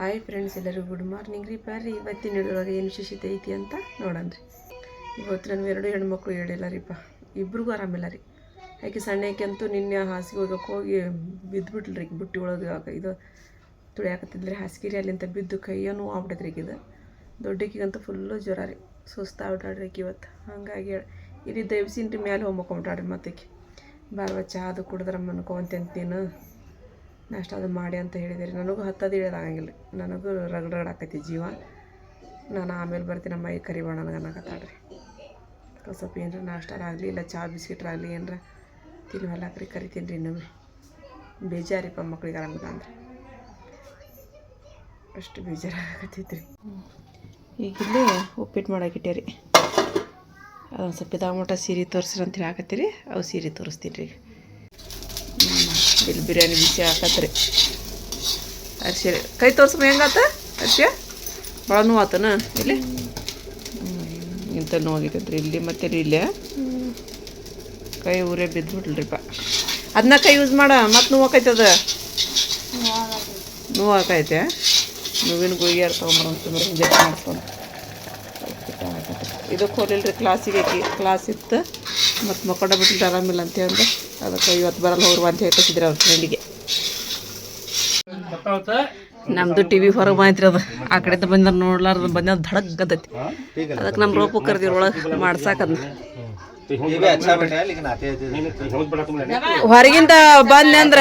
Hi friends ಎಲ್ಲರಿಗೂ good morning ರೀ. ಬರ್ರಿ, ಇವತ್ತಿನ ಹಿಡಿದೊಳಗೆ ಏನು ವಿಶೇಷತೆ ಐತಿ ಅಂತ ನೋಡೋಣ ರೀ. ಇವತ್ತು ನನ್ನ ಎರಡು ಹೆಣ್ಮಕ್ಳು ಹೇಳಿಲ್ಲ ರೀಪ್ಪ. ಇಬ್ರಿಗೂ ಆರಾಮಿಲ್ಲ ರೀ. ಯಾಕೆ ಸಣ್ಣಕ್ಕಂತೂ ನಿನ್ನೆ ಹಾಸಿಗೆ ಹೋಗಕ್ಕೆ ಹೋಗಿ ಬಿದ್ದುಬಿಟ್ಲ್ರಿ ಬುಟ್ಟಿ ಒಳಗೆ ಇದು ತುಳಿಯಾಕತ್ತಿದ್ರಿ ಹಾಸಿಗೆ ರೀ. ಅಲ್ಲಿಂದ ಬಿದ್ದು ಕೈಯೂ ನೋವು ಆಗ್ಬಿಟ್ಟೈತ್ರಿ ಈಗಿದು. ದೊಡ್ಡಕ್ಕಿಗಂತೂ ಫುಲ್ಲು ಜ್ವರ ರೀ. ಸುಸ್ತಾಗ್ಬಿಟ್ಟಾಡ್ರಿ ಈಕಿ ಇವತ್ತು. ಹಾಗಾಗಿ ಇಲ್ಲಿ ದಯವಿಸಿನ್ರಿ ಮೇಲೆ ಹೋಗ್ಮಕ್ಕೊಂಬಿಟ್ಟಾಡ್ರಿ ಮತ್ತೆ ಬಾರ್ವ ಚಹಾ ಅದು ಕುಡಿದ್ರಮ್ಮ ನೀನು ನಾಷ್ಟ ಅದು ಮಾಡಿ ಅಂತ ಹೇಳಿದಿರಿ. ನನಗೂ ಹತ್ತದು ಇಳಿದಾಗಂಗಿಲ್ಲ ನನಗೂ ರಗಡ್ ರಗಡಾಕೈತಿ ಜೀವ. ನಾನು ಆಮೇಲೆ ಬರ್ತೀನಿ ನಮ್ಮ ಮೈ ಕರಿಬೇಡ ನನಗೆ ಅನ್ನಕತ್ತಾಳ್ರಿ. ಸ್ವಲ್ಪ ಏನರ ನಾಷ್ಟಾರ ಆಗಲಿ, ಇಲ್ಲ ಚಹಾ ಬಿಸ್ಕಿಟ್ರಾಗಲಿ ಏನರ ತಿನ್ವೆಲ್ಲ ಕರಿ ಕರಿತೀನಿ ರೀ ಇನ್ನೊಮ್ಮೆ. ಬೇಜಾರಿಪ್ಪ ಮಕ್ಳಿಗೆ ಆರಾಮಿಲ್ಲ ಅಂದ್ರೆ. ಅಷ್ಟು ಬೇಜಾರಾಗತ್ತೈತಿ ರೀ ಈಗ ಇಲ್ಲಿ ಉಪ್ಪಿಟ್ಟು ಮಾಡಾಕಿಟ್ಟೆ ರೀ ಅದೊಂದು ಸ್ವಲ್ಪ ಮಟ್ಟ ಸೀರೆ ತೋರಿಸ್ರಿ ಅಂತ ಹಾಕತ್ತೀರಿ ಅವು ಸೀರೆ ತೋರಿಸ್ತೀನಿ ರೀ ಇಲ್ಲಿ ಬಿರಿಯಾನಿ ಬಿಸಿ ಹಾಕತ್ರಿ. ಅರ್ಶಿ ಕೈ ತೋರ್ಸಮ್ಮ ಹೆಂಗಾತ ಅರ್ಶಿಯ ಭಾಳ ನೋವು ಆತನ ಇಲ್ಲಿ? ಇಂಥ ನೋವಾಗಿತ್ತಂತ್ರಿ ಇಲ್ಲಿ ಮತ್ತೆ ಇಲ್ಲೇ. ಕೈ ಊರೇ ಬಿದ್ದುಬಿಟ್ಲ್ರಿಪ್ಪ ಅದನ್ನ ಕೈ ಯೂಸ್ ಮಾಡ, ಮತ್ತೆ ನೋವು ಹಾಕೈತೆ ನೋವಿನ ಗುಳಿಗೆ ತೊಗೊಂಬರ ಸುಮ್ಮನೆ ಇಂಜೆಕ್ಷನ್ ಮಾಡ್ಕೊಂಡು ಇದಕ್ಕೆ ಹೋಲಿಲ್ರಿ ಕ್ಲಾಸಿಗೆ ಕ್ಲಾಸ್ ಇತ್ತು. ಮತ್ತು ಮಕ್ಕಳ ಬಿಟ್ಟು ಆರಾಮಿಲ್ಲ ಅಂತ ಹೇಳಿ ಅದಕ್ಕೆ ಇವತ್ತು ಬರಲ್ಲ ಹೋಗ್ರು ಅಂತ ಹೇಳಿ ಅವ್ರ ಫ್ರೆಂಡಿಗೆ. ನಮ್ದು ಟಿವಿ ಹೊರಗೆ ಬಂದೈತ್ರಿ ಅದು. ಆ ಕಡೆ ಬಂದ್ರೆ ನೋಡ್ಲಾರ್ದು ಬಂದ ಧಡಕ್ ಗದ್ದೈತಿ. ಅದಕ್ಕೆ ನಮ್ಮ ರೋಪು ಕರ್ದಿರ ಒಳಗೆ ಮಾಡ್ಸಾಕದ್ನ. ಹೊರಗಿಂದ ಬಂದೆ ಅಂದ್ರ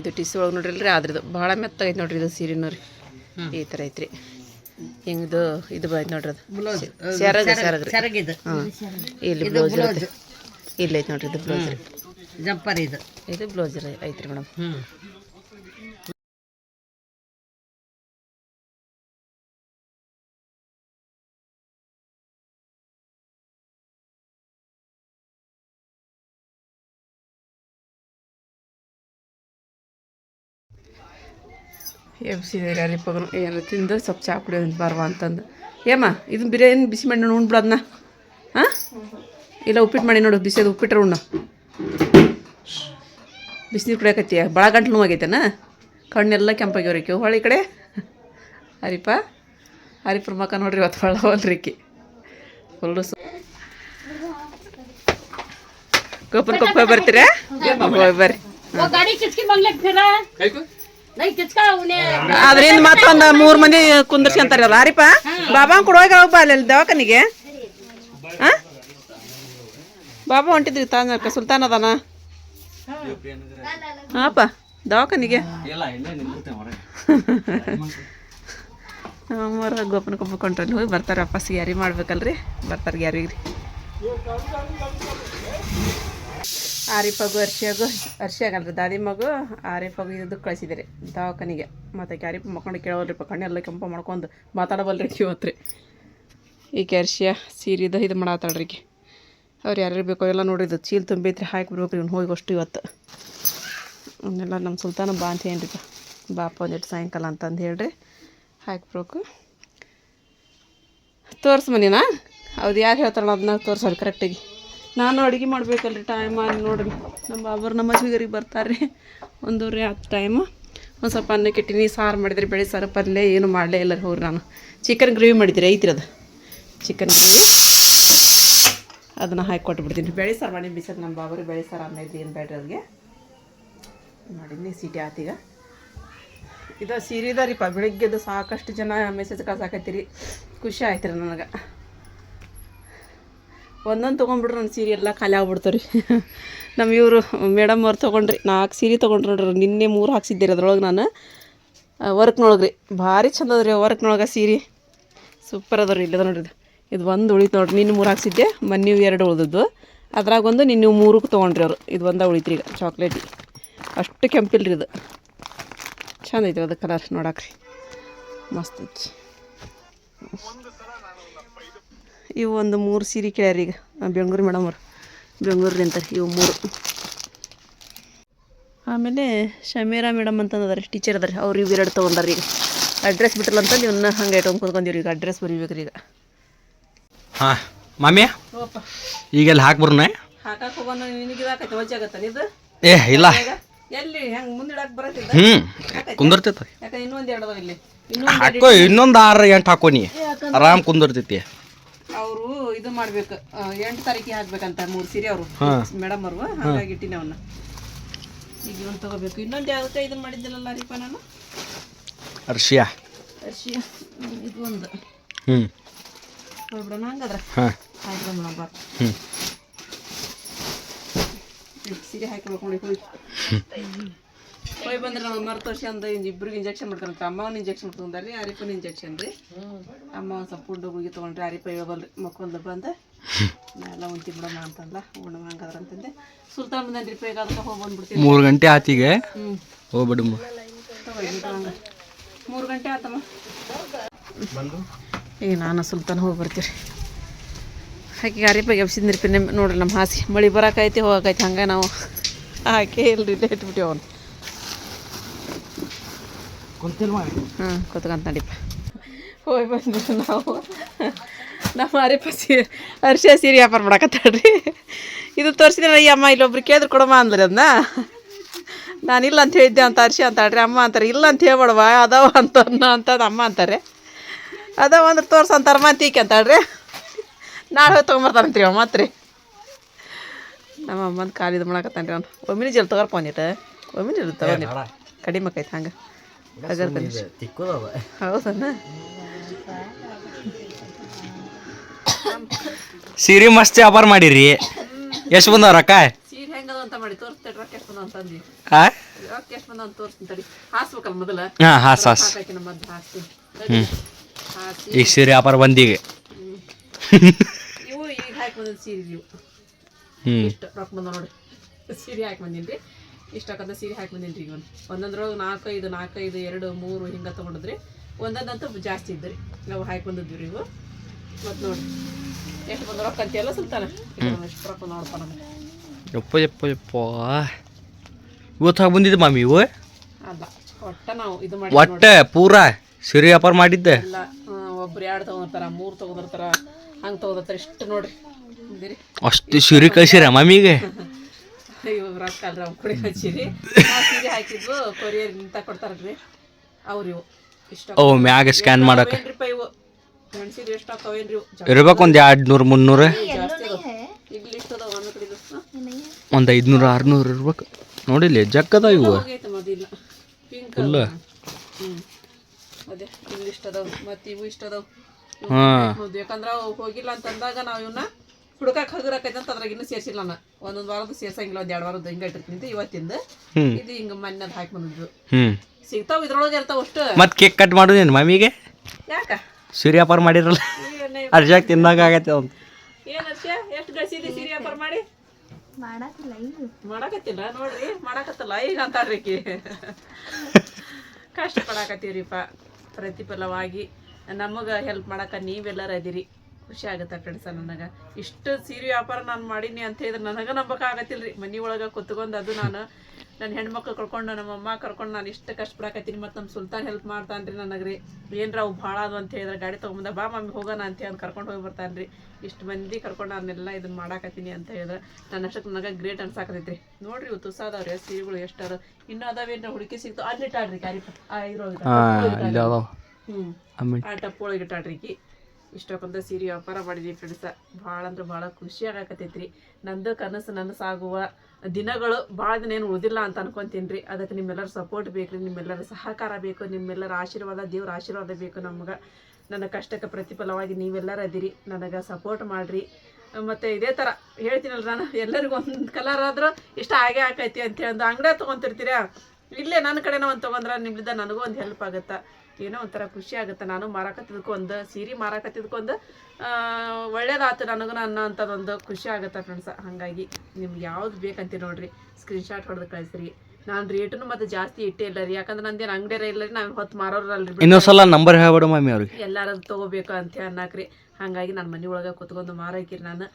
ಇದು ಟಿಸಿ ಒಳಗೆ ನೋಡ್ರಿ ಅಲ್ರಿ ಅದ್ರದ್ದು ಭಾಳ ಮೆತ್ತಾಗೈತೆ ನೋಡ್ರಿ ಇದು ಸೀರೆನೂ ರೀ ಈ ಥರ ಐತ್ರಿ. ಹಿಂಗದು ಇದು ಬಂದ್ ನೋಡ್ರಿ ಅದು. ಸೆರಗ ಸೆರಗ ರೀ ಹಾಂ ಇಲ್ಲಿ ಬ್ಲೌಸ್ ಇರುತ್ತೆ. ಇಲ್ಲಿ ಐತೆ ನೋಡ್ರಿ ಇದು ಬ್ಲೌಸ್ ರೀ. ಜಂಪರ್ ಇದು. ಇದು ಬ್ಲೌಸ್ ಐತ್ರಿ ಮೇಡಮ್. ಹ್ಮ್ ಎಬ್ಸಿದ್ರೆ ಅರಿಪಗನು ಏನು ತಿಂದು ಸ್ವಲ್ಪ ಚಹಾ ಕುಡಿಯೋದು ಬರುವ ಅಂತಂದು. ಏಮ್ಮ ಇದನ್ನ ಬಿರಿಯಾನಿ ಬಿಸಿ ಮಾಡಿ ನೋಡಿ ಉಣ್ಬಿಡು ಅದನ್ನ ಹಾಂ? ಇಲ್ಲ ಉಪ್ಪಿಟ್ಟು ಮಾಡಿ ನೋಡು ಬಿಸಿದು ಉಪ್ಪಿಟ್ರೆ ಉಣ್ಣು. ಬಿಸಿನೀರು ಕುಡಿಯಕತ್ತೀಯ? ಭಾಳ ಗಂಟ್ಲು ನೋವಾಗೈತೆನ? ಕಣ್ಣೆಲ್ಲ ಕೆಂಪಾಗ್ಯವ್ರಿಕಿ ಹೊಳಿ ಕಡೆ. ಹರಿಪ. ಹರಿಪ್ರ ಮಕ್ಕ ನೋಡ್ರಿ ಇವತ್ತು ಹೊಳ ಹೊಲ್ರಿಕಿ ಫುಲ್ಲು ಸು ಕೊಪ್ಪನ ಕೊಪ್ಪ ಬರ್ತೀರಾ? ಹೋಗಿ ಬರ್ರಿ. ಅದ್ರಿಂದ ಮತ್ತೊಂದ್ ಮೂರ್ ಮಂದಿ ಕುಂದರ್ಸ್ಕೊಂತಾರ ಲಾರಿಪ ಬಾಬಾ ಕೊಡುವಾಗ ಅಲ್ಲಿ ದವಾಖಾನಿಗೆ. ಹಾ ಬಾಬಾ ಹೊಂಟಿದ್ರಿ ತಾಜ್ ಸುಲ್ತಾನ್ ಅದಾನ? ಹಾಪ ದವಾಖಾನಿಗೆ. ಅಮ್ಮರ ಗೋಪನ ಕೊಬ್ಬ ಹೋಗಿ ಬರ್ತಾರೆ ವಾಪಸ್ ಯಾರಿಗೆ ಮಾಡ್ಬೇಕಲ್ರಿ. ಬರ್ತಾರೆ ಯಾರಿಗ್ರಿ. ರೀ ಆರಿಫಗು ಅರ್ಶಿಯಾಗು ಅರ್ಶಿಯಾಗಲ್ರಿ ದಾದಿ ಮಗು. ಆರಿಫಗು ಇದ್ದು ಕಳಿಸಿದಿರಿ ದವಾಖಾನಿಗೆ. ಮತ್ತೆ ಕ್ಯಾರಿಪ್ ಮಕ್ಕೊಂಡು ಕೇಳೋಲ್ರಿಪ್ಪ ಕಣ್ಣೆಲ್ಲ ಕೆಂಪ ಮಾಡ್ಕೊಂಡು ಮಾತಾಡಬಲ್ರಿ ಇವತ್ತು ರೀ ಈಗ ಅರ್ಶಿಯ ಸೀರಿದ ಇದು ಮಾಡತ್ತಾಳ್ರಿ ಈಗ ಅವ್ರು ಯಾರ್ಯಾರು ಬೇಕೋ ಎಲ್ಲ ನೋಡಿದ್ದು ಚೀಲ್ ತುಂಬೈತ್ರಿ ಹಾಕಿ ಬಿಡ್ಬೇಕ್ರಿ ಇವ್ನು ಹೋಗಿ ಅಷ್ಟು ಇವತ್ತು. ಅವನ್ನೆಲ್ಲ ನಮ್ಮ ಸುಲ್ತಾನ ಬಾ ಅಂತ ಏನ್ರಿಪ್ಪ ಬಾಪ ಒಂದಿಟ್ಟು ಸಾಯಂಕಾಲ ಅಂತಂದು ಹೇಳ್ರಿ. ಹಾಕ್ಬೇಕು ತೋರ್ಸು ಮನಿನಾ. ಅವ್ರು ಯಾರು ಹೇಳ್ತಾರಲ್ಲ ಅದನ್ನ ತೋರಿಸೋರು ಕರೆಕ್ಟಾಗಿ ನಾನು ಅಡುಗೆ ಮಾಡಬೇಕಲ್ರಿ ಟೈಮ್ ಅಲ್ಲಿ ನೋಡ್ರಿ. ನಮ್ಮ ಬಾಬರು ನಮ್ಮ ಮಜ್ವಿಗರಿಗೆ ಬರ್ತಾರೆ ಒಂದೂವರೆ ಹತ್ತು ಟೈಮು ಒಂದು ಸ್ವಲ್ಪ ಅನ್ನಕ್ಕೆ ಇಟ್ಟಿನಿ ಸಾರು ಮಾಡಿದ್ರಿ, ಬೆಳೆ ಸಾರು, ಪಲ್ಯ ಏನು ಮಾಡಲೇ ಇಲ್ಲ ಹೋಗ್ರಿ ನಾನು. ಚಿಕನ್ ಗ್ರೇವಿ ಮಾಡಿದ್ರಿ ಐತ್ರಿ ಅದು? ಚಿಕನ್ ಗ್ರೇವಿ ಅದನ್ನು ಹಾಕಿ ಕೊಟ್ಬಿಡ್ತೀನಿ. ಬೆಳೆ ಸಾರು ಮಾಡಿ ಬಿಸಕ್ಕೆ ನಮ್ಮ ಬಾಬರಿಗೆ ಬೆಳೆ ಸಾರು ಅನ್ನ ಏನು ಬೇಡ್ರಿ ಅವ್ರಿಗೆ? ಮಾಡಿದ್ನಿ ಸಿಟಿ ಆತೀಗ ಇದು ಸೀರೆದ ರೀಪ ಬೆಳಿಗ್ಗೆದು ಸಾಕಷ್ಟು ಜನ ಮೆಸೇಜ್ ಕಳ್ಸಾಕತ್ತೀರಿ. ಖುಷಿ ಆಯ್ತು ರೀ ನನಗೆ. ಒಂದೊಂದು ತೊಗೊಂಡ್ಬಿಟ್ರೆ ನನ್ನ ಸೀರೆ ಎಲ್ಲ ಖಾಲಿ ಆಗ್ಬಿಡ್ತಾರೆ ರೀ ನಮ್ಮ ಇವರು, ಮೇಡಮ್ ಅವ್ರು ತೊಗೊಂಡ್ರಿ, ನಾಲ್ಕು ಸೀರೆ ತೊಗೊಂಡ್ರಿ ನೋಡ್ರಿ, ನಿನ್ನೆ ಮೂರು ಹಾಕ್ಸಿದ್ದೀರಿ ಅದ್ರೊಳಗೆ ನಾನು. ವರ್ಕ್ನೊಳಗೆ ರೀ, ಭಾರಿ ಚಂದ ಅದ ರೀ ವರ್ಕ್ನೊಳಗೆ ಸೀರೆ. ಸೂಪರ್ ಅದ ರೀ, ಇಲ್ಲದ ನೋಡ್ರಿ. ಇದು. ಇದು ಒಂದು ಉಳಿತು ನೋಡ್ರಿ, ನಿನ್ನೆ ಮೂರು ಹಾಕ್ಸಿದ್ದೆ, ಮೊನ್ನೆ ಎರಡು ಉಳಿದದ್ದು. ಅದ್ರಾಗ ಒಂದು ನಿನ್ನೆ ಮೂರಕ್ಕೆ ತೊಗೊಂಡ್ರಿ ಅವರು, ಇದು ಒಂದ ಉಳಿತ್ರಿ ಈಗ, ಚಾಕ್ಲೇಟ್. ಅಷ್ಟು ಕೆಂಪಿಲ್ರಿ ಇದು. ಚಂದ ಐತೆ ಅದು ಕಲರ್ ನೋಡಕ್ರಿ. ಮಸ್ತ್ ಐತಿ ಇವು ಒಂದು ಮೂರು ಸೀರೆ ಕೇಳ್ಯಾರ ಈಗ. ಬೆಂಗಳೂರು ಮೇಡಮ್ ಅವ್ರು. ಅಂತ ಇವು ಮೂರು. ಆಮೇಲೆ ಶಮೀರಾ ಮೇಡಮ್ ಅಂತಂದ್ರೆ ಟೀಚರ್ ಅದಾರೆ. ಅವ್ರು ಇವು ಎರಡು ತೊಗೊಂಡಾರ ಈಗ. ಅಡ್ರೆಸ್ ಬಿಟ್ಟಲ್ಲ ಅಂತ ಇವನ್ನ ಹಂಗೆ ಇಟ್ಕೊಂಡು ಕುತ್ಕೊಂಡಿವ್ರಿ ಈಗ. ಅಡ್ರೆಸ್ ಬರೀಬೇಕ್ರಿ ಈಗ. ಹಾಂ ಮಾಮಿ? ಈಗೆಲ್ಲ ಹಾಕ್ಬರ್ನ? ಹಾಕಕ್ಕೆ ಹೋಗೋಣ. ನಿನಗೆ ಇದಾಕೈತೆ ವಜ್ಜಾಗತ್ತ ಇದು ಏ ಇಲ್ಲ. ಎಲ್ಲಿ? ಹೆಂಗೆ ಮುಂದಿಡಕ್ಕೆ ಹ್ಮ್. ಕುಂದಿರ್ತೈತಿ. ಯಾಕಂದ್ರೆ ಇನ್ನೊಂದು ಎರಡು ಇಲ್ಲಿ? ಇನ್ನೊಂದು ಹಾಕೋ ಇನ್ನೊಂದು ಆರು ಎಂಟು ಹಾಕೋ ನೀ. ಆರಾಮ್ ಕುಂದಿರ್ತೈತಿ. ಅವರು ಇದು ಮಾಡ್ಬೇಕು ಎಂಟು ತಾರೀಕಿಗೆ ಹಾಕ್ಬೇಕಂತ ಮೂರು ಸೀರೆ ಅವರು ಮೇಡಮ್ ಅವರು ಹಾಗಾಗಿ ಇಟ್ಟಿನಿ ಅವನ್ನ ಈಗ ಇವನ್ ತಗೋಬೇಕು. ಇನ್ನೊಂದು ಯಾವ್ದಕ್ಕೆ ಇದನ್ನ ಮಾಡಿದ್ದಿಲ್ಲಲ್ಲ ರೀಪ ನಾನು? ಅರ್ಶಿಯಾ. ಅರ್ಶಿ ಹ್ಮ್, ಇದು ಒಂದು. ಹ್ಮ್. ಹೋಗ್ಬಿಡೋಣ ಹಂಗಾದ್ರೆ. ಆಯ್ತು ಮೇಡಮ್ ಬಾ. ಹ್ಮ್. ಈಗ ಸೀರೆ ಹಾಕಿಬೇಕು ನೋಡಿ ಹೋಗಿ ಬಂದ್ರೆ ನಾವು ಮರ್ತು ವರ್ಷ ಅಂದ ಇಬ್ಬರಿಗೆ ಇಂಜೆಕ್ಷನ್ ಮಾಡ್ತಾರೆ ಅಮ್ಮ ಒಂದು ಇಂಜೆಕ್ಷನ್ ತೊಗೊಂಡ್ರಿ ಆರಿಫನ್ ಇಂಜೆಕ್ಷನ್ ರೀ. ಅಮ್ಮ ಒಂದು ಸ್ವಲ್ಪ ಉಂಡು ಗುಳಿಗೆ ತೊಗೊಂಡ್ರಿ ಅರಿಪ ಹೇಳ್ಬಲ್ರಿ ಮಕ್ಕೊಂದು ಬಂದು. ಎಲ್ಲ ಉಂತಿ ಬಿಡೋಣ ಅಂತಂದ ಉಣ್ಣ ಹಂಗಾದ್ರೆ ಅಂತಂದೆ. ಸುಲ್ತಾನ್ ಬಂದ್ರಿ ಈಗ ಅದಕ್ಕೆ ಹೋಗಿ ಬಂದ್ಬಿಡ್ತೀನಿ. ಮೂರು ಗಂಟೆ ಆತಿಗೆ ಹ್ಞೂ ಹೋಗ್ಬಿಡು ಮೂರು ಗಂಟೆ ಆತಮ್ಮ. ಈಗ ನಾನು ಸುಲ್ತಾನ್ ಹೋಗಿ ಬರ್ತೀರಿ. ಹಾಕಿ ಗಾರಿಪಾಗಿ ಎಬ್ಸಿದ್ರಿ ಪಿನ್ನೆ ನೋಡ್ರಿ ನಮ್ಮ ಹಾಸಿ. ಮಳೆ ಬರೋಕೈತಿ ಹೋಗಕೈತಿ ಹಂಗೆ ನಾವು ಹಾಕಿ ಇಲ್ರಿ ಇಲ್ಲೇ ಬಿಟ್ಟಿವಿ ಅವನು ಹ್ಞೂ ಕೂತ್ಕೊಂತ ನಡಿಪ ಹೋಗಿ ಬಂದ್ಬಿಟ್ಟು ನಾವು. ನಮ್ಮ ಅರಿಪ ಸೀರೆ ಅರ್ಶಿಯ ಸೀರೆ ವ್ಯಾಪಾರ ಮಾಡಕತ್ತಾಳ್ರಿ. ಇದು ತೋರಿಸಿದ್ರೆ ಈ ಅಮ್ಮ ಇಲ್ಲೊಬ್ರು ಕೇಳಿದ್ರು ಕೊಡಮ್ಮ ಅಂದ್ರಿ ಅದನ್ನ ನಾನು ಇಲ್ಲ ಅಂತ ಹೇಳಿದ್ದೆ ಅಂತ ಅರ್ಶಿ ಅಂತಾಳ್ರಿ ಅಮ್ಮ ಅಂತಾರೆ ಇಲ್ಲ ಅಂತ ಹೇಳ್ಬೇಡವ ಅದಾವ ಅಂತ ಅಂತದ್ದು ಅಮ್ಮ ಅಂತಾರೆ. ಅದಾವ ಅಂದ್ರೆ ತೋರ್ಸ ಅಂತಾರೆ ಮಾತೀಕೆ ಅಂತಾಳ್ರಿ. ನಾಳೆ ಹೋಗಿ ತೊಗೊಂಬರ್ತಾನಂತ್ರಿ ಅವ ಮತ್ತೆ ರೀ. ನಮ್ಮ ಅಮ್ಮನ ಕಾಲು ಇದು ಮಾಡಕತ್ತಾನ ರೀ ಅವ್ನು ಒಮ್ಮಿನ ಜಲ್ ತಗೋರ್ಪ ಒಂದಿಟ್ಟು ಒಮ್ಮಿನ ಜಲ್ ತಗೊಂಡಿ ಕಡಿಮೆ ಆಕೈತೆ ಹಂಗೆ. ಹೌದನ? ಸೀರೆ ಮಸ್ತ್ ವ್ಯಾಪಾರ ಮಾಡಿರಿ. ಎಷ್ಟು ಬಂದವ ರೊಕ್ಕ? ಸೀರೆ ಹೆಂಗದ ಅಂತ ಮಾಡಿ ತೋರಿಸ್ತೇನೆ ರೊಕ್ಕ ಎಷ್ಟು ಬಂದ ಅಂದಿ ಆ? ರೊಕ್ಕ ಎಷ್ಟು ಬಂದ ಅಂತ ತೋರಿಸ್ತೀನಿ ತಡಿ. ಹಾಸ್ಬೇಕಲ್ಲ ಮೊದಲ? ಹಾ ಹಾಸ್ ಮದ್ದು ಈಗ ಸೀರೆ ವ್ಯಾಪಾರ ಬಂದೀಗ. ಇವು ಈಗ ಹಾಕಿ ಬಂದಿದ್ದು ಸೀರೆ ಇವು. ಹ್ಮ್. ಇಷ್ಟು ರೊಕ್ಕ ಬಂದ ನೋಡಿ ಸೀರೆ ಹಾಕಿ ಬಂದೀನಿ ರೀ ಇಷ್ಟು ಹಾಕಂತ ಸೀರೆ ಹಾಕಿ ಬಂದೀನಿ ರೀ ಒಂದು ಒಂದೊಂದ್ರೊಳಗೆ ನಾಲ್ಕೈದು ನಾಲ್ಕೈದು ಎರಡು ಮೂರು ಹಿಂಗೆ ತೊಗೊಂಡಿದ್ರಿ. ಒಂದೊಂದಂತೂ ಜಾಸ್ತಿ ಇದ್ರಿ ನಾವು ಹಾಕಿ ಬಂದಿದ್ವಿ ರೀ ಇವು. ಮತ್ತು ನೋಡಿ ಎಷ್ಟು ಬಂದ ರೊಕ್ಕ ಅಂತೆಲ್ಲ ಸುಲ್ತಾನ? ಎಷ್ಟು ರೊಕ್ಕ ನೋಡಪ್ಪ ನಮಗೆ. ಯಪ್ಪ ಯಪ್ಪ ಯಪ್ಪ. ಇವತ್ತು ಹಾಕಿ ಬಂದಿದ್ದೆ ಮಾಮಿ ಇವು? ಅಲ್ಲ ಒಟ್ಟ ನಾವು ಇದು ಮಾಡಿ ಒಟ್ಟೆ ಪೂರ ಸಿರಿ ವ್ಯಾಪಾರ ಮಾಡಿದ್ದೆ. ಇಲ್ಲ ಒಬ್ರು ಎರಡು ತೊಗೊಂಡಿರ್ತಾರ ಮೂರು ತೊಗೊಂಡಿರ್ತಾರ ಹಂಗೆ ತೊಗೊಂಡಿರ್ತಾರ ಇಷ್ಟು ನೋಡ್ರಿ. ಅಷ್ಟು ಸಿರಿ ಕಳಿಸಿರ ಮಾಮಿಗೆ? ಇವ್ ರೊಕ್ಕ ಅಲ್ರಿ ಅವ್ನು ಕುಡಿ ಹಚ್ಚಿರಿ ಆ ಸೀರೆ ಹಾಕಿದ್ವು ಕೊರಿಯರ್ ನಿಂತ ಕೊಡ್ತಾರಲ್ರಿ. ಅವ್ರು ಇವು ಇಷ್ಟ ಓ ಮ್ಯಾಗ ಸ್ಕ್ಯಾನ್ ಮಾಡಕ್ಕೆ? ರೂಪಾಯಿ ಇವು? ಮೆಣಸಿದ್ ಎಷ್ಟು ಹಾಕವೇನ್ರಿ ಇರ್ಬೇಕು ಒಂದು ಎರಡು ನೂರು ಮುನ್ನೂರು. ಜಾಸ್ತಿ ಅದಾವ. ಈಗ ಲಿಸ್ಟ್ ಅದಾವ ಒಂದು ಕಡೆ ಒಂದು ಐದುನೂರು ಆರುನೂರು ಇರ್ಬೇಕು. ನೋಡಿಲ್ಲ ಜಕ್ಕದ ಇವು. ಹೋಗೈತೆ ಪಿಂಕ್ ಹ್ಞೂ ಅದೇ ಇಲ್ಲಿ ಇಷ್ಟ ಅದಾವ. ಮತ್ತು ಇವು ಇಷ್ಟ ಅದಾವ. ಹಾಂ. ಹೌದು ಯಾಕಂದ್ರೆ ಅವು ಹೋಗಿಲ್ಲ ಅಂತಂದಾಗ ನಾವು ಇವನ್ನ ಹುಡುಕಕ್ಕೆ ಹಗುರಾಕೈತೆ ಅಂತ ಅದ್ರಾಗ ಇನ್ನೂ ಸೇರ್ಸಿಲ್ಲ ನಾನು. ಒಂದೊಂದು ವಾರದ ಸೇರ್ಸಂಗಿಲ್ಲ ಒಂದ್ ಎರಡು ವಾರದ ಹಿಂಗೆ ಇಟ್ಟಿರ್ತೀನಿ ಇವತ್ತಿಂದ. ಇದು ಹಿಂಗ ಮೊನ್ನೆ ಹಾಕಿ ಬಂದಿದ್ದು. ಹ್ಞೂ ಸಿಗ್ತಾವ ಇದ್ರೊಳಗೆ ಇರ್ತಾವ ಅಷ್ಟು. ಮತ್ತೆ ಕೇಕ್ ಕಟ್ ಮಾಡೋದೇನು ಮಮ್ಮಿಗೆ? ಯಾಕ? ಸೂರ್ಯಾಪಾರ ಮಾಡಿರಲ್ಲ. ಅರ್ಜಾಕ್ ತಿಂದಾಗ ಆಗತ್ತೆ ಅಂತ ಏನ್ ಅರ್ಷ? ಎಷ್ಟು ಗಳಿಸಿದಿ ಸೀರೆ ವ್ಯಾಪಾರ ಮಾಡಿ? ಮಾಡಾಕತ್ತಿಲ್ಲ ನೋಡ್ರಿ ಮಾಡಾಕತ್ತಲ್ಲ. ಈಗ ಅಂತಾಡ್ರಿಕಿ ಕಷ್ಟ ಪಡಾಕತ್ತೀವ್ರಿಪ್ಪ ಪ್ರತಿಫಲವಾಗಿ ನಮಗೆ ಹೆಲ್ಪ್ ಮಾಡಾಕ ನೀವೆಲ್ಲರ ಅದೀರಿ ಖುಷಿ ಆಗುತ್ತೆ ಫ್ರೆಂಡ್ಸ ನನಗೆ. ಇಷ್ಟು ಸೀರೆ ವ್ಯಾಪಾರ ನಾನು ಮಾಡೀನಿ ಅಂತ ಹೇಳಿದ್ರೆ ನನಗೆ ನಂಬಕ ಆಗತ್ತಿಲ್ರಿ. ರೀ ಮನೆ ಒಳಗೆ ಕುತ್ಕೊಂಡು ಅದು ನಾನು. ನನ್ನ ಹೆಣ್ಮಕ್ಳು ಕರ್ಕೊಂಡು ನಮ್ಮ ಅಮ್ಮ ಕರ್ಕೊಂಡು ನಾನು ಇಷ್ಟು ಕಷ್ಟಪಡಕತ್ತೀನಿ ಮತ್ತು ನಮ್ಮ ಸುಲ್ತಾನ್ ಹೆಲ್ಪ್ ಮಾಡ್ತಾನೆ ರೀ ನನಗೆ ರೀ ಏನ್ರ ಅವು ಭಾಳ ಅದು ಅಂತ ಹೇಳಿದ್ರೆ ಗಾಡಿ ತೊಗೊಂಬಂದ ಬಾ ಮಮ್ಮಿ ಹೋಗೋಣ ಅಂತ ಹೇಳಿ ಕರ್ಕೊಂಡು ಹೋಗಿ ಬರ್ತಾನೆ ರೀ ಇಷ್ಟು ಮಂದಿ ಕರ್ಕೊಂಡು ನಾನೆಲ್ಲ ಇದನ್ನ ಮಾಡಾಕತ್ತೀನಿ ಅಂತ ಹೇಳಿದ್ರೆ ನನ್ನ ಅಷ್ಟಕ್ಕೆ ನನಗೆ ಗ್ರೇಟ್ ಅನ್ಸಾಕತೈತ್ರಿ ನೋಡ್ರಿ ಇವು ತುಸಾದವ್ರಿ ಸೀರೆಗಳು ಎಷ್ಟಾರು. ಇನ್ನೂ ಅದಾವೇನ್ರ ಹುಡುಕಿ ಸಿಗ್ತೋ ಅಲ್ಲಿ ಟಾಡ್ರಿ ಕ್ಯಾರಿಪ ಆ ಇರೋ ಹ್ಞೂ ಆ ಟಪ್ ಒಳಗೆ ಇಷ್ಟಕ್ಕೊಂದು ಸೀರೆ ವ್ಯಾಪಾರ ಮಾಡಿದ್ವಿ ಫ್ರೆಂಡ್ಸ ಭಾಳ ಅಂದ್ರೆ ಭಾಳ ಖುಷಿ ಆಗಕತ್ತೈತ್ರಿ. ನಂದು ಕನಸು ನನಸಾಗುವ ದಿನಗಳು ಭಾಳ ದಿನ ಏನು ಉಳಿದಿಲ್ಲ ಅಂತ ಅನ್ಕೊಂತೀನಿ ರೀ ಅದಕ್ಕೆ ನಿಮ್ಮೆಲ್ಲರ ಸಪೋರ್ಟ್ ಬೇಕು ರೀ ನಿಮ್ಮೆಲ್ಲರ ಸಹಕಾರ ಬೇಕು, ನಿಮ್ಮೆಲ್ಲರ ಆಶೀರ್ವಾದ, ದೇವ್ರ ಆಶೀರ್ವಾದ ಬೇಕು ನಮ್ಗೆ. ನನ್ನ ಕಷ್ಟಕ್ಕೆ ಪ್ರತಿಫಲವಾಗಿ ನೀವೆಲ್ಲರೂ ಅದಿರಿ ನನಗೆ ಸಪೋರ್ಟ್ ಮಾಡಿರಿ. ಮತ್ತು ಇದೇ ಥರ ಹೇಳ್ತೀನಲ್ಲ ನಾನು. ಎಲ್ಲರಿಗೂ ಒಂದು ಕಲರ್ ಆದ್ರೂ ಇಷ್ಟ ಆಗೇ ಆಕೈತಿ ಅಂತ ಒಂದು ಅಂಗಡಿ ತೊಗೊಂತಿರ್ತೀರಾ? ಇಲ್ಲೇ ನನ್ನ ಕಡೆನೂ ಒಂದು ತೊಗೊಂಡ್ರೆ ನಿಮ್ಮಿಂದ ನನಗೂ ಒಂದು ಹೆಲ್ಪ್ ಆಗುತ್ತೆ? ಏನೋ ಒಂಥರ ಖುಷಿ ಆಗುತ್ತೆ. ನಾನು ಮಾರಾಕತ್ತಿದ್ಕೊಂದು ಸೀರೆ ಮಾರಾಕತ್ತಿದ್ಕೊಂದು ಒಳ್ಳೇದಾಯ್ತು ನನಗೂ ನನ್ನ ಅಂಥದ್ದೊಂದು ಖುಷಿ ಆಗುತ್ತೆ ಫ್ರೆಂಡ್ಸ ಹಾಗಾಗಿ ನಿಮ್ಗೆ ಯಾವ್ದು ಬೇಕಂತೀರಿ ನೋಡ್ರಿ. ಸ್ಕ್ರೀನ್ಶಾಟ್ ಹೊಡೆದು ಕಳಿಸ್ರಿ. ನಾನು ರೇಟನ್ನು ಮತ್ತೆ ಜಾಸ್ತಿ ಇಟ್ಟೇ ಇಲ್ಲ ರೀ. ಯಾಕಂದ್ರೆ ನಂದೇನು ಅಂಗಡಿಯರ ಇಲ್ಲ ರೀ. ನಾನು ಹೊತ್ತು ಮಾರೋರಲ್ರಿ ಇನ್ನೊಂದ್ಸಲ ನಂಬರ್ ಹೇಳ್ಬೇಡ ಮಾಮಿ ಅವ್ರಿಗೆ. ಎಲ್ಲಾರು ತೊಗೋಬೇಕು ಅಂತ ಅನ್ನಕ್ರಿ ಹಾಗಾಗಿ ನಾನು ಮನೆ ಒಳಗೆ ಕುತ್ಕೊಂಡು ಮಾರಾಕಿರಿ ನಾನು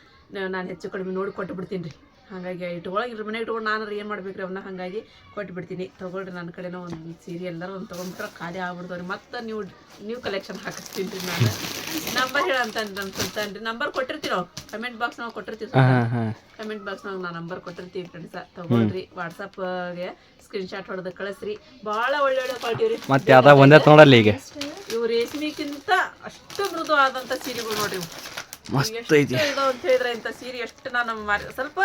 ನಾನು ಹೆಚ್ಚು ಕಡಿಮೆ ನೋಡಿ ಕೊಟ್ಟು ಬಿಡ್ತೀನಿ ರೀ. ಹಾಗಾಗಿ ಇಟ್ಕೊಳಗಿಲ್ರಿ ಮನೆಗೆ ಇಟ್ಕೊಂಡು ನಾನು ಏನು ಮಾಡ್ಬೇಕ್ರಿ ಅವನ್ನ ಹಾಗಾಗಿ ಕೊಟ್ಟು ಬಿಡ್ತೀನಿ. ತೊಗೊಳ್ರಿ ನನ್ನ ಕಡೆನೂ ಒಂದು ಸೀರೆ ಎಲ್ಲರೂ ಒಂದು ತೊಗೊಂಡ್ಬಿಟ್ರೆ ಖಾಲಿ ಆಗ್ಬಿಡ್ತವ್ರಿ. ಮತ್ತೆ ನೀವು ನ್ಯೂ ಕಲೆಕ್ಷನ್ ಹಾಕಿಸ್ತೀನಿ ರೀ ನಾನು. ನಂಬರ್ ಹೇಳ ಅಂತ ರೀ ನಂಬರ್ ಕೊಟ್ಟಿರ್ತೀವಿ ನಾವು ಕಮೆಂಟ್ ಬಾಕ್ಸ್ ನಾವು ಕೊಟ್ಟಿರ್ತೀವಿ ಕಮೆಂಟ್ ಬಾಕ್ಸ್ ಬಾಕ್ಸ್ನಾಗ ನಾ ನಂಬರ್ ಕೊಟ್ಟಿರ್ತೀವಿ ಫ್ರೆಂಡ್ಸ ತೊಗೊಳ್ರಿ. ವಾಟ್ಸಪ್ಗೆ ಸ್ಕ್ರೀನ್ ಶಾಟ್ ಹೊಡೆದು ಕಳಿಸ್ರಿ. ಭಾಳ ಒಳ್ಳೆ ಒಳ್ಳೆ ಕ್ವಾಲಿಟಿ ರೀ ಮತ್ತೆ ಅದ ಒಂದೇ ನೋಡಲ್ಲ ಈಗ? ಇವು ರೇಷ್ಮಿಗಿಂತ ಅಷ್ಟು ಮೃದು ಆದಂಥ ಸೀರೆಗಳು ನೋಡ್ರಿ. ಮಸ್ತ್ ಐತಿ. ಅಂತ ಹೇಳಿದ್ರೆ ಇಂಥ ಸೀರೆ ಎಷ್ಟು ನಾನು ಸ್ವಲ್ಪ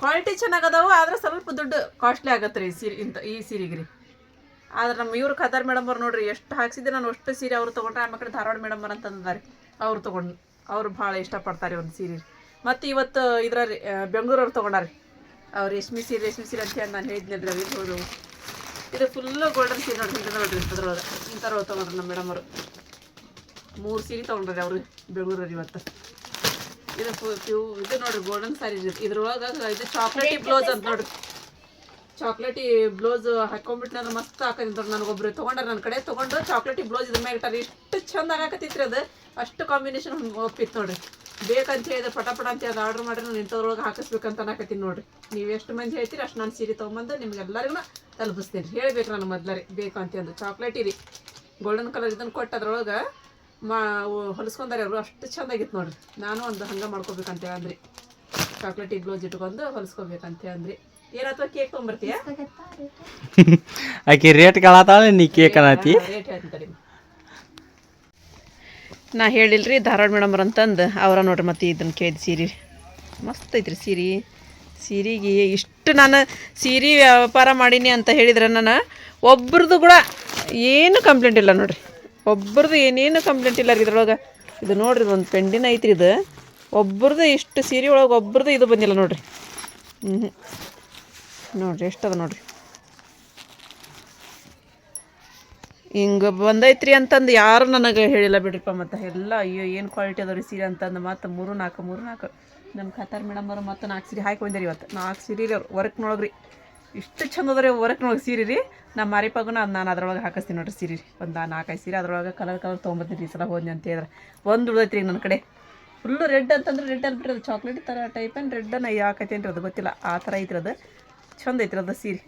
ಕ್ವಾಲಿಟಿ ಚೆನ್ನಾಗದಾವು, ಆದ್ರೆ ಸ್ವಲ್ಪ ದುಡ್ಡು ಕಾಸ್ಟ್ಲಿ ಆಗತ್ತೆ ರೀ ಸೀರೆ ಇಂಥ ಈ ಸೀರೆಗೆ ರೀ ಆದ್ರೆ ನಮ್ಮ ಇವ್ರ ಖಾದಾರ್ ಮೇಡಮ್ ಅವ್ರು ನೋಡ್ರಿ, ಎಷ್ಟು ಹಾಕ್ಸಿದ್ರೆ ನಾನು ಅಷ್ಟು ಸೀರೆ ಅವ್ರು ತೊಗೊಂಡ್ರೆ ಆಮೇಲೆ ಕಡೆ ಧಾರವಾಡ ಮೇಡಮ್ ಅವ್ರು ಅಂತಂದಾರೆ ಅವ್ರು ತೊಗೊಂಡು ಅವ್ರು ಭಾಳ ಇಷ್ಟಪಡ್ತಾರೆ ಒಂದು ಸೀರೆ. ಮತ್ತು ಇವತ್ತು ಇದ್ರ ರೀ ಬೆಂಗಳೂರವ್ರು ತೊಗೊಂಡಾರೆ. ಅವ್ರು ರೇಷ್ಮೆ ಸೀರೆ ರೇಷ್ಮೆ ಸೀರೆ ಅಂತ ಹೇಳಿ ನಾನು ಹೇಳಿದ್ನಲ್ಲ ರೀ ಹೌದು ಇದು ಫುಲ್ಲು ಗೋಲ್ಡನ್ ಸೀರೆ ನೋಡ್ರಿ ಇದು ನೋಡ್ರಿ ಅದ್ರೊಳಗೆ. ಇಂಥವ್ರು ತೊಗೊಂಡ್ರಿ ನಮ್ಮ ಮೇಡಮ್ ಅವರು. ಮೂರು ಸೀರೆ ತೊಗೊಂಡ್ರಿ ಅವರು ಬೆಂಗಳೂರಲ್ಲಿ ಇವತ್ತು. ಇದು ನೋಡ್ರಿ ಗೋಲ್ಡನ್ ಸ್ಯಾರಿ ಇದ್ರೊಳಗೆ ಇದು ಚಾಕ್ಲೇಟಿ ಬ್ಲೌಸ್ ಅಂತ ನೋಡ್ರಿ. ಚಾಕ್ಲೇಟಿ ಬ್ಲೌಸ್ ಹಾಕೊಂಡ್ಬಿಟ್ಟು ನಾನು ಮಸ್ತ್ ನನಗೆ ನನಗೊಬ್ರು ತೊಗೊಂಡ್ರೆ ನನ್ನ ಕಡೆ ತೊಗೊಂಡು ಚಾಕ್ಲೇಟಿ ಬ್ಲೌಸ್ ಇದ್ರ ಮ್ಯಾಗ ಇಟ್ಟಾರೆ. ಎಷ್ಟು ಚಂದ ಆಗಾಕತ್ತಿತ್ರಿ ಅದು. ಅಷ್ಟು ಕಾಂಬಿನೇಷನ್ ಒಪ್ಪಿತ್ತು ನೋಡ್ರಿ. ಬೇಕಂತ ಹೇಳಿದ್ರೆ ಪಟ ಪಟ ಅಂತ ಹೇಳಿ ಆರ್ಡ್ರ್ ಮಾಡಿ ನಾನು ಇಂಥದ್ರೊಳಗೆ ಹಾಕಿಸ್ಬೇಕಂತ ಅನ್ನಕತ್ತೀನಿ ನೋಡ್ರಿ. ನೀವು ಎಷ್ಟು ಮಂದಿ ಹೇಳ್ತೀರಿ ಅಷ್ಟು ನಾನು ಸೀರೆ ತೊಗೊಂಬಂದು ನಿಮ್ಗೆಲ್ಲರಿಗೂ ತಲುಪಿಸ್ತೀನಿ. ಹೇಳ್ಬೇಕು ನಾನು ಮೊದಲೇ ಬೇಕು ಅಂತಂದು ಚಾಕ್ಲೇಟಿ ರೀ. ಗೋಲ್ಡನ್ ಕಲರ್ ಇದನ್ನು ಕೊಟ್ಟು ಅದ್ರೊಳಗೆ ಮಾ ಹೊಲಿಸ್ಕೊಂಡಾರೆ ಅವರು ಅಷ್ಟು ಚೆಂದಾಗಿತ್ತು ನೋಡ್ರಿ. ನಾನು ಒಂದು ಹಂಗೆ ಮಾಡ್ಕೋಬೇಕಂತ ಅಂದ್ರಿ. ಚಾಕ್ಲೇಟಿ ಬ್ಲೌಸ್ ಇಟ್ಕೊಂಡು ಹೊಲಿಸ್ಕೋಬೇಕಂತ ಅಂದ್ರಿ. ಏನಾಯ್ತು ಕೇಕ್ ತೊಗೊಂಬರ್ತೀಯ ಆಕೆ ರೇಟ್ ಕೇಳತ್ತಾಳೆ ನೀ ಕೇಕ್ ಅನ್ನತಿ. ನಾ ಹೇಳಿಲ್ರಿ ಧಾರವಾಡ ಮೇಡಮ್ರ ಅಂತಂದು ಅವರ ನೋಡ್ರಿ ಮತ್ತೆ ಇದನ್ನು ಕೇಳಿದ ಸೀರೆ. ಮಸ್ತ್ ಐತ್ರಿ ಸೀರೆ. ಸೀರೆಗೆ ಇಷ್ಟು ನಾನು ಸೀರೆ ವ್ಯಾಪಾರ ಮಾಡೀನಿ ಅಂತ ಹೇಳಿದ್ರೆ ನಾನು ಒಬ್ರದ್ದು ಕೂಡ ಏನು ಕಂಪ್ಲೇಂಟ್ ಇಲ್ಲ ನೋಡ್ರಿ. ಒಬ್ರದ್ದು ಏನೇನು ಕಂಪ್ಲೇಂಟ್ ಇಲ್ಲ ರೀ ಇದ್ರೊಳಗೆ? ಇದು ನೋಡ್ರಿ ಒಂದು ಪೆಂಡಿನ ಐತ್ರಿ ಇದು. ಒಬ್ರದ್ದು ಇಷ್ಟು ಸೀರೆ ಒಳಗೆ ಒಬ್ರದ್ದು ಇದು ಬಂದಿಲ್ಲ ನೋಡ್ರಿ. ಹ್ಞೂ ನೋಡ್ರಿ ಎಷ್ಟದ ನೋಡ್ರಿ. ಹಿಂಗೆ ಬಂದೈತ್ರಿ ಅಂತಂದು ಯಾರು ನನಗೆ ಹೇಳಿಲ್ಲ ಬಿಡ್ರಿಪ್ಪ ಮತ್ತು. ಎಲ್ಲ ಅಯ್ಯೋ, ಏನು ಕ್ವಾಲಿಟಿ ಅದಾವ ರೀ ಸೀರೆ ಅಂತಂದು. ಮತ್ತು ಮೂರು ನಾಲ್ಕು ಮೂರು ನಾಲ್ಕು. ನಮ್ಮ ಖತಾರ್ ಮೇಡಮ್ ಅವರು ಮತ್ತು ನಾಲ್ಕು ಸೀರೆ ಹಾಕಿ ಬಂದಿರಿ ಇವತ್ತು. ನಾಲ್ಕು ಸೀರೆ ವರ್ಕ್ನೊಳಗೆ ರೀ ಇಷ್ಟು ಚಂದ ಅದ ರೀ ವರ್ಕ್ನೊಳಗೆ ಸೀರೆ ರೀ. ನಮ್ಮ ಮಾರಿಪಾಗುನ ಅದು ನಾನು ಅದ್ರೊಳಗೆ ಹಾಕಿಸ್ತೀನಿ ನೋಡ್ರಿ ಸೀರೆ ಒಂದು ನಾಲ್ಕೈದು ಸೀರೆ ಅದ್ರೊಳಗೆ ಕಲರ್ ಕಲರ್ ತೊಗೊಂಬತ್ತೀನಿ ಈ ಸಲ ಹೋದ್ನಿ ಅಂತ ಹೇಳಿದ್ರೆ. ಒಂದು ಉಳ್ದೈತಿ ರೀ ನನ್ನ ಕಡೆ. ಫುಲ್ಲು ರೆಡ್ ಅಂತಂದ್ರೆ ರೆಡ್ ಅನ್ಬಿಟ್ರಿ ಅದು ಚಾಕ್ಲೇಟ್ ಥರ ಟೈಪ್ ಆ್ಯಂಡ್ ರೆಡ್ಡನ್ನು ಯಾಕೈತೆ ಅದು ಗೊತ್ತಿಲ್ಲ. ಆ ಥರ ಐತ್ರಿ ಅದು. ಚಂದ ಐತ್ರಿ ಅದು ಸೀರೆ.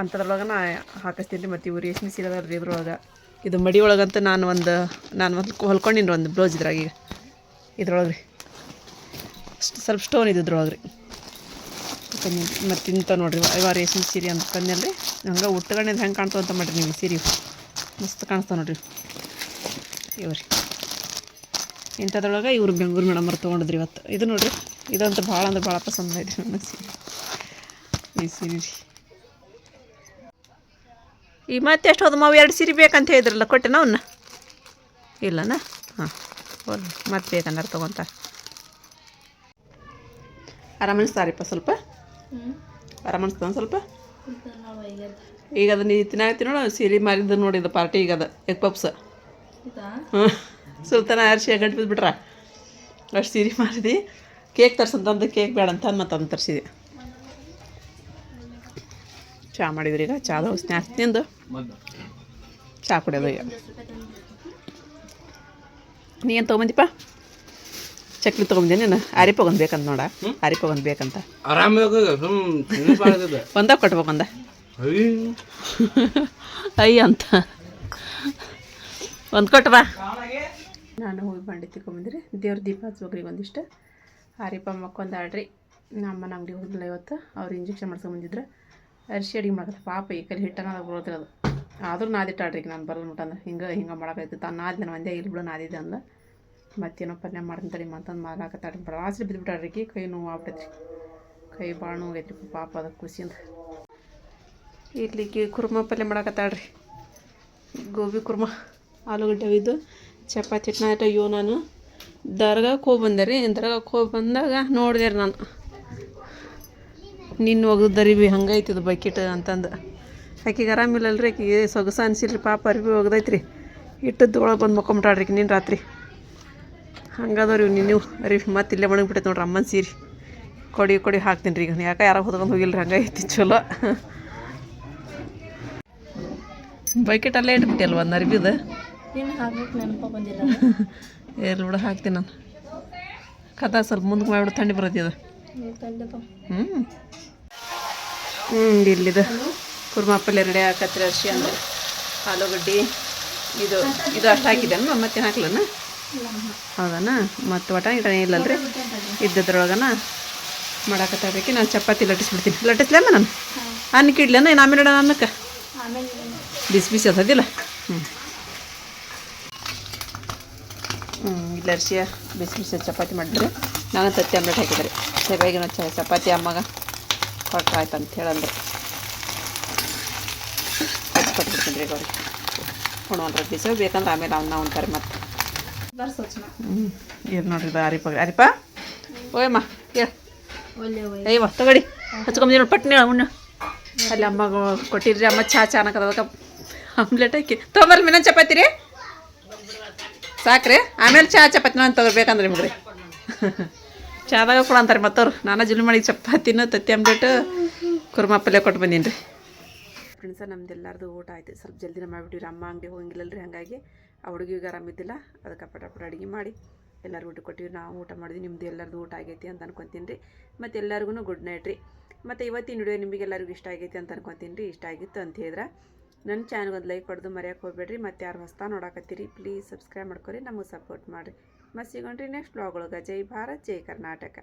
ಅಂಥದ್ರೊಳಗೆ ನಾ ಹಾಕಿಸ್ತೀನಿ ರೀ ಮತ್ತು ಇವು ರೇಷ್ಮೆ ಸೀರೆ ಅದ ರೀ ಇದ್ರೊಳಗೆ. ಇದು ಮಡಿ ಒಳಗಂತ ನಾನು ಒಂದು ನಾನು ಒಂದು ಹೊಲ್ಕೊಂಡಿನಿ ಒಂದು ಬ್ಲೌಸ್ ಇದ್ರಾಗ ಈಗ. ಇದ್ರೊಳಗೆ ರೀ. ಸ್ವಲ್ಪ ಸ್ಟೋನ್ ಇದು ಇದ್ರೊಳಗೆ ರೀ. ಮತ್ತು ತಿಂತ ನೋಡ್ರಿ ಇವ ರೇಷ್ಮೆ ಸೀರೆ ಅಂತ ಕನ್ಯಲ್ರಿ ಹಂಗೆ ಉಟ್ಕೊಂಡಿದ್ದು ಹೆಂಗೆ ಕಾಣ್ತಾವ ಅಂತ ಮಾಡಿರಿ ನೀವು ಸೀರೆ. ಮಸ್ತ್ ಕಾಣಿಸ್ತಾವೆ ನೋಡ್ರಿ. ಇವ್ರಿ. ಇಂಥದ್ರೊಳಗೆ ಇವ್ರು ಬೆಂಗಳೂರು ಅವ್ರು ತೊಗೊಂಡಿದ್ರಿ ಇವತ್ತು. ಇದು ನೋಡಿರಿ, ಇದಂತೂ ಭಾಳ ಅಂದ್ರೆ ಭಾಳ ಪಸಂದ ಐತ್ರಿ ನನ್ನ ಸೀರೆ. ಈ ಸೀರೆ ರೀ. ಈ ಮತ್ತೆ ಎಷ್ಟು ಹೋದ ಮಾವು ಎರಡು ಸೀರೆ ಬೇಕಂತ ಹೇಳಿದ್ರಲ್ಲ, ಕೊಟ್ಟೆನ ಅವನ್ನ ಇಲ್ಲನ? ಹಾಂ ಮತ್ತೆ ಬೇಕಂದ್ರೆ ತೊಗೊಂತಾರೆ. ಆರಾಮನಿಸ್ತಾರಿಪ್ಪ ಸ್ವಲ್ಪ. ಆರಾಮನಿಸ್ತಾವ ಸ್ವಲ್ಪ? ಈಗ ಅದು ನೀ ತಿನ್ನಾಗತ್ತಿ ನೋಡು ಸೀರೆ ಮಾರಿದ್ದು ಇದು ಪಾರ್ಟಿ ಈಗ ಅದು ಎಗ್ ಪಪ್ಸ್. ಹಾಂ ಸುಲ್ತಾನ ಅರ್ಶಿ ಗಂಟು ಬಿದ್ದುಬಿಟ್ರ ಅಷ್ಟು ಸೀರೆ ಮಾರಿದಿ ಕೇಕ್ ತರ್ಸಂತಂದು ಕೇಕ್ ಬೇಡ ಅಂತ ಮತ್ತೆ ಅದನ್ನು ತರಿಸಿದೆ. ಚಹಾ ಮಾಡಿದ್ರಿ ಈಗ ಚಾದ ಸ್ನ್ಯಾಕ್ಸ್. ತಿಂದು ಚಹಾ ಕುಡಿಯೋದು ಈಗ. ನೀ ಏನು ತೊಗೊಂಬಂದಿಪ್ಪ? ಚಕ್ಲಿ ತೊಗೊಂಬಂದಿ ನೀನು? ಆರಿ ಒಂದು ಬೇಕಂತ ನೋಡ. ಆರಿ ಒಂದು ಬೇಕಂತ. ಒಂದ ಕೊಟ್ಬೇಕು ಒಂದ ಕೊಟ್ಬೇಕಂದ ಅಯ್ಯ. ಅಂತ. ಒಂದು ಕೊಟ್ಟು ಬಾ. ನಾನು ಹೋಗಿ ಬಂಡಿ ತಿಕೊಂಬಂದ್ರಿ ದೇವ್ರ ದೀಪ ಹಚ್ಬೇಕ್ರಿ ಒಂದಿಷ್ಟು. ಹಾರಿಪ ಮಕ್ಕೊಂದು ಆಡ್ರಿ. ನಮ್ಮನ ಅಂಗಡಿ ಹೋಗಿಲ್ಲ ಇವತ್ತು ಅವ್ರು ಇಂಜೆಕ್ಷನ್ ಮಾಡ್ಸ್ಕೊಂಬಂದಿದ್ರು. ಅರಿಶಿ ಅಡಿಗೆ ಮಾಡ್ತಾರೆ ಪಾಪ ಈ ಕಲಿ ಹಿಟ್ಟನ ಬರೋದಿರೋದು ಆದರೂ ನಾದಿಟ್ಟಾಡ್ರಿ ಈಗ ನಾನು ಬರಲ್ಲ ಮುಟ್ಟಂದ್ರೆ ಹಿಂಗೆ ಹಿಂಗೆ ಮಾಡೋಕ್ಕಾಯ್ತು ತಾನು ನಾದಿನ ಒಂದೇ ಇಲ್ಲಿ ಬಿಡು ನಾದಿದೆ ಅಂದ ಮತ್ತೇನೋ ಪಲ್ಯ ಮಾಡ್ತೀನಿ ಅಂತಂದು ಮಾಡಾಕತ್ತಾಡ್ರಿ ಬಡ ಆಸರೆ ಬಿದ್ದುಬಿಟ್ಟಾಡ್ರಿ ಕೈ ನೋವು ಆಗ್ಬಿಟ್ಟೈತ್ರಿ ಕೈ ಭಾಳ ನೋವು ಆಗೈತ್ರಿ ಪಾಪ ಅದ ಖುಷಿಯಿಂದ ಇಡ್ಲಿಕ್ಕೆ ಕುರ್ಮ ಪಲ್ಯ ಮಾಡಾಕತ್ತಾಳ್ರಿ ಗೋಬಿ ಕುರ್ಮ, ಆಲೂಗಡ್ಡೆ ಇದು ಚಪಾತಿ ಹಿಟ್ಟನ್ನ ಅಯ್ಯೋ ನಾನು ದರ್ಗಾಕ್ಕೆ ಹೋಗಿ ಬಂದೆ ರೀ. ದರ್ಗಾಕ್ಕೆ ಹೋಗಿ ಬಂದಾಗ ನೋಡಿದೆ ರೀ ನಾನು. ನಿನ್ನ ಒಗದರಿ ಬಿ ಹಂಗೈತಿದು ಬಕೆಟ್ ಅಂತಂದು. ಆಕೆಗೆ ಆರಾಮಿಲ್ಲಲ್ರಿ ಆಕೆಗೆ ಸೊಗಸ ರೀ. ಪಾಪ ಅರಿವಿ ಒಗ್ದೈತ್ರಿ ಇಟ್ಟದ್ದು ಒಳಗೆ ಬಂದು ಮಕ್ಕೊಂಬಿಟ್ಟಾಡ್ರಿ ನಿನ್ನ ರಾತ್ರಿ. ಹಂಗದವ್ರಿ ನೀವು ನೀವು ಅರಿ ಮತ್ತೆ ಇಲ್ಲೇ ಮಣಗ್ಬಿಟ್ಟೈತೆ ನೋಡ್ರಿ ಅಮ್ಮನ ಸೀರೆ. ಕೊಡಿ ಕೊಡಿ ಹಾಕ್ತೀನಿ ರೀ ಈಗ. ಯಾಕೆ ಯಾರೋ ಹೊತ್ಕೊಂಡು ಹೋಗಿಲ್ಲ ಹಂಗೆ ಐತಿ ಚಲೋ. ಬಕೆಟ್ ಅಲ್ಲೇ ಇಟ್ಬಿಟ್ಟಿಲ್ವ ಒಂದು ಅರ್ಬಿದ ಇರ್ಲಿ ಬಿಡ ಹಾಕ್ತೀನಿ ನಾನು. ಕದ ಸ್ವಲ್ಪ ಮುಂದಕ್ಕೆ ಮಾಡಿಬಿಡು ಥಂಡಿ ಬರತ್ತೆ ಅದು ಹ್ಞೂ ಹ್ಞೂ ಇಲ್ಲಿದು. ಕುರ್ಮಾ ಪಲ್ಯ ರೆಡಿ ಹಾಕತ್ರಿ ಅರ್ಶಿ ಅಂದ್ರೆ. ಆಲೂಗಡ್ಡಿ. ಇದು ಇದು ಅಷ್ಟು ಹಾಕಿದ್ದೇನು ಮತ್ತೆ ಹಾಕ್ಲನ? ಹೌದನ? ಮತ್ತು ಒಟ ಇಲ್ಲ ಇಲ್ಲಲ್ರಿ? ಇದ್ದದ್ರೊಳಗನ ಮಾಡಾಕತ್ತಿ ನಾನು ಚಪಾತಿ ಲಟ್ಟಿಸ್ಬಿಡ್ತೀನಿ. ಲಟ್ಟಿಸ್ಲೇನ ನಾನು? ಅನ್ನಕ್ಕೆ ಇಡ್ಲೇನ ಏನು ಆಮೇಲೆ ಇಡೋಣ ಅನ್ನಕ್ಕೆ? ಬಿಸಿ ಬಿಸಿ ಅದಿಲ್ಲ ಹ್ಞೂ ಹ್ಞೂ ಇಲ್ಲ ಅರ್ಶಿಯ ಬಿಸಿ ಬಿಸಿ ಚಪಾತಿ ಮಾಡಿದ್ರೆ ನಾನು ತತ್ತಿ ಆಮ್ಲೆಟ್ ಹಾಕಿದ್ರಿ ಸರಿಯಾಗಿನ ಚ ಚಪಾತಿ ಅಮ್ಮಗ ಕೊಟ್ಟು ಆಯ್ತು ಅಂತ ಹೇಳಂದ್ರೆ ಕೊಟ್ಬಿಡ್ತೀನಿ ರೀ ಅವ್ರಿಗೆ ಉಣ್ವಲ್ರ ಬಿಸಿ ಬೇಕಂದ್ರೆ ಆಮೇಲೆ ಅವನ್ನ ಉಣ್ತಾರೆ ಮತ್ತೆ. ಏನು ನೋಡ್ರಿ ಅರಿಪ ಅರಿಪ. ಓಯಮ್ಮ ಕೇಳು ಅಯ್ಯವ್ವ ತಗೊಳ್ಳಿ. ಹಚ್ಕೊಂಬಂದಿ ನೋಡಿ ಪಟ್ನಿ ಉಣ್ಣು ಅಲ್ಲಿ ಅಮ್ಮ ಕೊಟ್ಟಿದ್ರಿ ಅಮ್ಮ ಚಾ ಚಾ ಅನ್ನಕದ ಅದಕ್ಕೆ ಆಮ್ಲೆಟ್ ಹಾಕಿ. ತೊಗೊಂಬರ್ರಿ ಮಿನ ಚಪಾತಿ ರೀ. ಸಾಕ್ರಿ. ಆಮೇಲೆ ಚಾ, ಚಪಾತಿ ನಾನು ತಗೋಬೇಕಂದ್ರೆ ನಿಮ್ಗೆ ರೀ ಚಾದಾಗ ಕೂಡ ಅಂತಾರೆ ಮತ್ತವ್ರು. ನಾನು ಜುಲಿ ಮಾಡಿ ಚಪಾತಿನ ತತ್ತಿ ಆಮ್ಲೆಟ್, ಕುರ್ಮಾ ಪಲ್ಯ ಕೊಟ್ಟು ಬಂದೀನಿ ರೀ ಫ್ರೆಂಡ್ಸ ನಮ್ದು ನಮ್ದೆಲ್ಲರದು ಊಟ ಆಯ್ತು. ಸ್ವಲ್ಪ ಜಲ್ದಿನ ಮಾಡಿಬಿಟ್ಟಿರಿ ಅಮ್ಮ ಅಂಗಡಿ ಹೋಗಿಲ್ಲಲ್ರಿ ಹಾಗಾಗಿ ಆ ಹುಡುಗಿಗೆ ಆರಾಮಿದ್ದಿಲ್ಲ ಅದಕ್ಕೆ ಪಟ ಪಟ ಅಡುಗೆ ಮಾಡಿ ಎಲ್ಲರಿಗೂ ಊಟ ಕೊಟ್ಟಿವಿ. ನಾವು ಊಟ ಮಾಡಿದ್ವಿ ನಿಮ್ಮದು ಎಲ್ಲರದು ಊಟ ಆಗೈತಿ ಅಂತ ಅನ್ಕೊತೀನಿ ರೀ ಮತ್ತು ಎಲ್ಲರಿಗೂ ಗುಡ್ ನೈಟ್ ರೀ. ಮತ್ತು ಇವತ್ತಿನ ವಿಡಿಯೋ ನಿಮಗೆಲ್ಲರಿಗೂ ಇಷ್ಟ ಆಗೈತಿ ಅಂತ ಅನ್ಕೊತೀನಿ ರೀ ಇಷ್ಟ ಆಗಿತ್ತು ಅಂತ ಹೇಳಿದ್ರೆ ನನ್ನ ಚಾನಲ್ಗೆ ಒಂದು ಲೈಕ್ ಹೊಡೆದು ಮರೆಯೋಕೆ ಹೋಗ್ಬೇಡ್ರಿ. ಮತ್ತು ಯಾರು ಹೊಸ್ತಾ ನೋಡಾಕತ್ತೀರಿ ಪ್ಲೀಸ್ ಸಬ್ಸ್ಕ್ರೈಬ್ ಮಾಡ್ಕೊರಿ, ನಮಗೆ ಸಪೋರ್ಟ್ ಮಾಡಿರಿ. ಮತ್ತು ಸಿಗೋಣ್ರಿ ನೆಕ್ಸ್ಟ್ ಬ್ಲಾಗ್ ಒಳಗೆ. ಜೈ ಭಾರತ್, ಜೈ ಕರ್ನಾಟಕ.